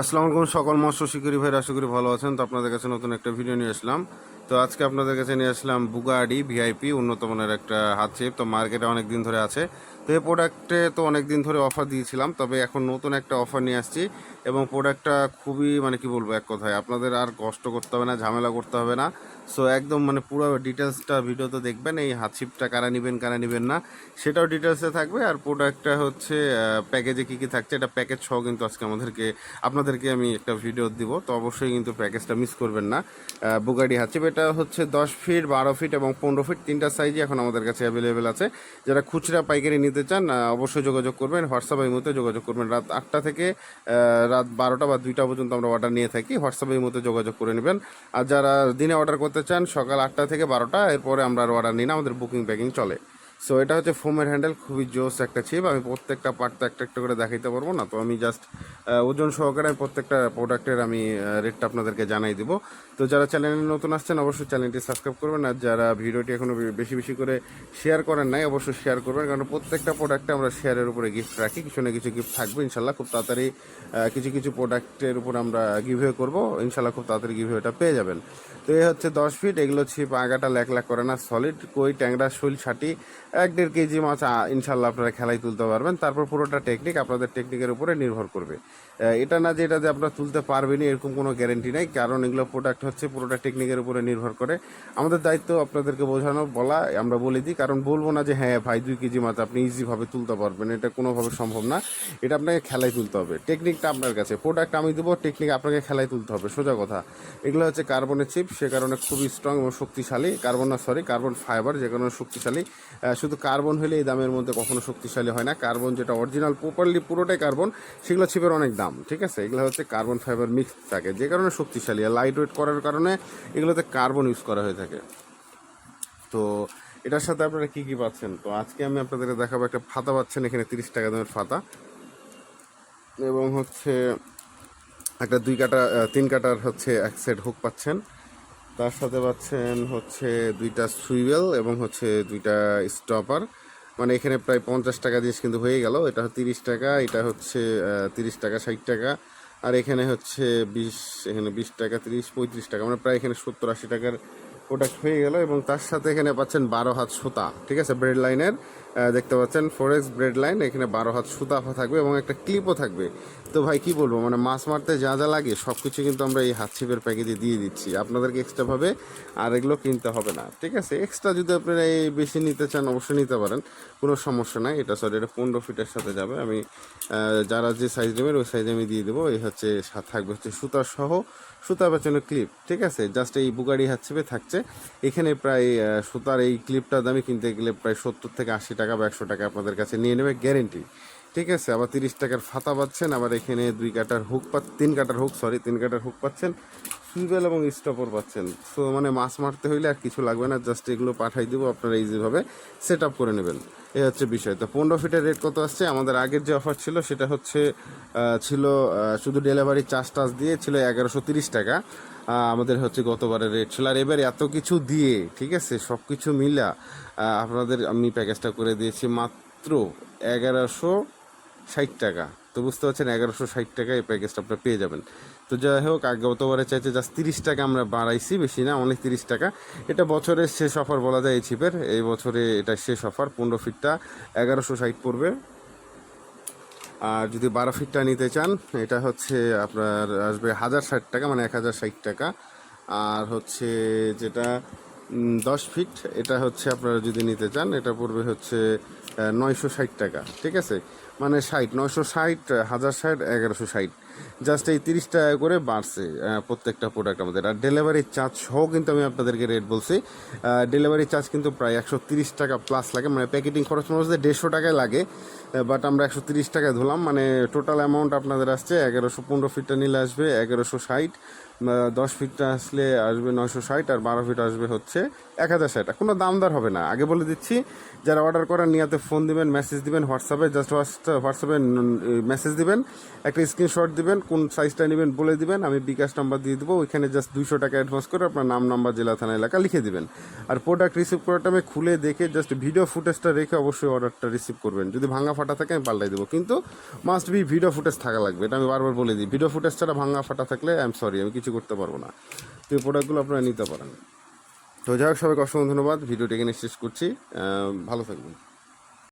আসসালামু আলাইকুম, সকল মৎস্য শিকারী ভাইরা, আশা করি ভালো আছেন। তো আপনাদের কাছে নতুন একটা ভিডিও নিয়ে আসলাম। তো আজকে আপনাদের কাছে নিয়ে আসলাম বুগাডি ভিআইপি, উন্নত মানের একটা হাত চেপ তো মার্কেটে অনেক দিন ধরে আছে। তো এই প্রোডাক্টে তো অনেক দিন ধরে অফার দিয়েছিলাম, তবে এখন নতুন একটা অফার নিয়ে আসছি এবং প্রোডাক্টটা খুবই মানে কি বলব, এক কথায় আপনাদের আর কষ্ট করতে হবে না, ঝামেলা করতে হবে না। সো একদম মানে পুরো ডিটেলসটা ভিডিওতে দেখবেন, এই হাত ছিপটা কারা নেবেন কারা নেবেন না, সেটাও ডিটেলসে থাকবে। আর প্রোডাক্টটা হচ্ছে প্যাকেজে কী কী থাকছে, এটা প্যাকেজ সহ কিন্তু আজকে আমাদেরকে, আপনাদেরকে আমি একটা ভিডিও দিব। তো অবশ্যই কিন্তু প্যাকেজটা মিস করবেন না। বুগাডি হাত ছিপ এটা হচ্ছে দশ ফিট, বারো ফিট এবং পনেরো ফিট। তিনটা সাইজই এখন আমাদের কাছে অ্যাভেলেবেল আছে। যারা খুচরা পাইকারি নিতে চান অবশ্যই যোগাযোগ করবেন। হোয়াটসঅ্যাপ এই মধ্যে যোগাযোগ করবেন। রাত আটটা থেকে রাত বারোটা বা দুইটা পর্যন্ত আমরা অর্ডার নিয়ে থাকি। হোয়াটসঅ্যাপ এই মধ্যে যোগাযোগ করে নেবেন। আর যারা দিনে অর্ডার করতে চান, সকাল আটটা থেকে বারোটা, এরপরে আমরা আর অর্ডার নিই না। আমাদের বুকিং প্যাকিং চলে। সো এটা হচ্ছে ফোমের হ্যান্ডেল খুবই জোস একটা ছিপ আমি প্রত্যেকটা পার্ট তো একটা একটা করে দেখাইতে পারব না, তো আমি জাস্ট ওজন সহকারে আমি প্রত্যেকটা প্রোডাক্টের আমি রেটটা আপনাদেরকে জানাই দিব। তো যারা চ্যানেলে নতুন আসছেন, অবশ্যই চ্যানেলটি সাবস্ক্রাইব করবেন। আর যারা ভিডিওটি এখনও বেশি বেশি করে শেয়ার করেন নাই, অবশ্যই শেয়ার করবেন। কারণ প্রত্যেকটা প্রোডাক্টে আমরা শেয়ারের উপরে গিফট রাখি। কিছু না কিছু গিফট থাকবে, ইনশাল্লাহ খুব তাড়াতাড়ি কিছু কিছু প্রোডাক্টের উপর আমরা গিভওয়ে করব। ইনশাল্লাহ খুব তাড়াতাড়ি গিভওয়েটা পেয়ে যাবেন। তো এই হচ্ছে দশ ফিট এগুলো ছিপ আগাটা ল্যাক ল্যাক করে না সলিড কই, ট্যাংরা, শৈল ছাটি এক দেড় কেজি মাছ ইনশাল্লাহ আপনারা খেলায় তুলতে পারবেন। তারপর পুরোটা টেকনিক আপনাদের টেকনিকের উপরে নির্ভর করবে। এটা না যে এটা যে আপনারা তুলতে পারবেনই, এরকম কোনো গ্যারেন্টি নাই। কারণ এগুলো প্রোডাক্ট হচ্ছে পুরোটা টেকনিকের উপরে নির্ভর করে। আমাদের দায়িত্ব আপনাদেরকে বোঝানো, বলা, আমরা বলে দিই। কারণ বলব না যে হ্যাঁ ভাই, দুই কেজি মাছ আপনি ইজিভাবে তুলতে পারবেন। এটা কোনোভাবে সম্ভব না। এটা আপনাকে খেলায় তুলতে হবে। টেকনিকটা আপনার কাছে। প্রোডাক্ট আমি দেবো টেকনিক আপনাকে খেলায় তুলতে হবে। সোজা কথা। এগুলো হচ্ছে কার্বনের চিপ সে কারণে খুবই স্ট্রং এবং শক্তিশালী। কার্বন না সরি কার্বন ফাইবার যে কারণে শক্তিশালী। শুধু কার্বন হলে এই দামের মধ্যে কখনো শক্তিশালী হয় না। কার্বন যেটা অরিজিনাল প্রপারলি পুরোটাই কার্বন, সেগুলো ছিপের অনেক দাম, ঠিক আছে? এগুলো হচ্ছে কার্বন ফাইবার মিক্স থাকে, যে কারণে শক্তিশালী। আর লাইট ওয়েট করার কারণে এগুলোতে কার্বন ইউজ করা হয়ে থাকে। তো এটার সাথে আপনারা কী কী পাচ্ছেন? তো আজকে আমি আপনাদেরকে দেখাবো একটা ফাতা পাচ্ছেন, এখানে তিরিশ টাকা দামের ফাতা। এবং হচ্ছে একটা দুই কাটা তিন কাটার হচ্ছে এক সেট হুক পাচ্ছেন। তার সাথে পাচ্ছেন হচ্ছে দুইটা সুইবেল এবং হচ্ছে দুইটা স্টপার। মানে এখানে প্রায় পঞ্চাশ টাকা জিনিস কিন্তু হয়ে গেল। এটা তিরিশ টাকা, এটা হচ্ছে তিরিশ টাকা, ষাট টাকা। আর এখানে হচ্ছে বিশ, এখানে বিশ টাকা, তিরিশ, পঁয়ত্রিশ টাকা। মানে প্রায় এখানে সত্তর, আশি টাকার প্রোডাক্ট হয়ে গেল এবং তার সাথে এখানে পাচ্ছেন বারো হাত সুতা, ঠিক আছে? ব্রেড লাইনের দেখতে পাচ্ছেন ফোরেক্স ব্রেড লাইন এখানে বারো হাত সুতা থাকবে এবং একটা ক্লিপও থাকবে। তো ভাই, কি বলব? মানে মাছ মারতে যা যা লাগে সব কিছু কিন্তু আমরা এই হাত ছিপের প্যাকেজে দিয়ে দিচ্ছি। আপনাদেরকে এক্সট্রাভাবে আর এগুলো কিনতে হবে না, ঠিক আছে? এক্সট্রা যদি আপনারা এই বেশি নিতে চান, অবশ্যই নিতে পারেন। কোনো সমস্যা নাই। এটা সরি এটা পনেরো ফিটের সাথে যাবে। আমি যারা যে সাইজ নেবেন, ওই সাইজে আমি দিয়ে দেবো। এই হচ্ছে থাকবে হচ্ছে সুতার সহ সুতা পেছনে ক্লিপ ঠিক আছে? জাস্ট এই বুগাড়ি হাত ছিপে থাকছে। এখানে প্রায় সুতার এই ক্লিপটার দামে কিনতে গেলে প্রায় সত্তর থেকে আশি টাকা বা একশো টাকা আপনাদের কাছে নিয়ে নেবে গ্যারেন্টি ঠিক আছে, আবার তিরিশ টাকার ফাতা পাচ্ছেন, আবার এখানে দুই কাটার হুক পা তিন কাটার হুক সরি তিন কাটার হুক পাচ্ছেন সুইবেল এবং স্টপর পাচ্ছেন। সো মানে মাছ মারতে হইলে আর কিছু লাগবে না জাস্ট এগুলো পাঠাই দেবো, আপনারা ইজিভাবে সেট আপ করে নেবেন। এই হচ্ছে বিষয়। তো পনেরো ফিটের রেট কত আসছে? আমাদের আগের যে অফার ছিল, সেটা হচ্ছে ছিল শুধু ডেলিভারি চার্জ টার্জ দিয়ে ছিল এগারোশো তিরিশ টাকা। আমাদের হচ্ছে গতবারের রেট ছিল। আর এবার এত কিছু দিয়ে, ঠিক আছে সব কিছু মিলা আপনাদের আমি প্যাকেজটা করে দিয়েছি মাত্র এগারোশো ষাট টাকা। তো বুঝতে পারছেন, এগারোশো ষাট টাকা এই প্যাকেজটা আপনারা পেয়ে যাবেন। তো যাই হোক গতবারে চাইছে জাস্ট তিরিশ টাকা আমরা বাড়াইছি, বেশি না, অনেক তিরিশ টাকা। এটা বছরের শেষ অফার বলা যায় এই ছিপের এই বছরে এটা শেষ অফার পনেরো ফিটটা এগারোশো ষাট পড়বে। আর যদি বারো ফিটটা নিতে চান, এটা হচ্ছে আপনার আসবে হাজার ষাট টাকা মানে এক হাজার ষাট টাকা। আর হচ্ছে যেটা দশ ফিট এটা হচ্ছে আপনারা যদি নিতে চান, এটা পড়বে হচ্ছে নয়শো ষাট টাকা, ঠিক আছে? মানে ষাট, নয়শো ষাট, হাজার ষাট, এগারোশো ষাট। জাস্ট এই তিরিশ টাকা করে বাড়ছে প্রত্যেকটা প্রোডাক্ট আমাদের। আর ডেলিভারি চার্জ সহ কিন্তু আমি আপনাদেরকে রেট বলছি। ডেলিভারি চার্জ কিন্তু প্রায় একশো তিরিশ টাকা প্লাস লাগে। মানে প্যাকেটিং খরচ মনে হচ্ছে দেড়শো টাকায় লাগে। বাট আমরা একশো তিরিশ টাকায় ধুলাম। মানে টোটাল অ্যামাউন্ট আপনাদের আসছে এগারোশো পনেরো ফিটটা নিলে আসবে এগারোশো ষাট দশ ফিটটা আসলে আসবে নয়শো ষাট আর বারো ফিট আসবে হচ্ছে এক হাজার ষাট। কোনো দামদার হবে না। আগে বলে দিচ্ছি, যারা অর্ডার করার নিয়াতে ফোন দিবেন মেসেজ দিবেন হোয়াটসঅ্যাপে জাস্ট হোয়াটসঅ্যাপে মেসেজ দিবেন, একটা স্ক্রিনশট দিবেন, কোন সাইজটা নেবেন বলে দিবেন, আমি বিকাশ নাম্বার দিয়ে দেবো, ওইখানে জাস্ট দুশো টাকা অ্যাডভান্স করে আপনার নাম নাম্বার জেলা, থানা, এলাকা লিখে দিবেন। আর প্রোডাক্ট রিসিভ করার টাইমে খুলে দেখে জাস্ট ভিডিও ফুটেজটা রেখে অবশ্যই অর্ডারটা রিসিভ করবেন। যদি ভাঙা ফাটা থাকে আমি পাল্টাই দেবো। কিন্তু মাস্ট বি ভিডিও ফুটেজ থাকা লাগবে, এটা আমি বারবার বলে দিই। ভিডিও ফুটেজ ছাড়া ভাঙা ফাটা থাকলে আই এম সরি আমি কিছু করতে পারব না। তো এই প্রোডাক্টগুলো আপনারা নিতে পারেন। তো যাই হোক, সবাইকে অসংখ্য ধন্যবাদ। ভিডিওটি এখানে শেষ করছি। ভালো থাকবেন।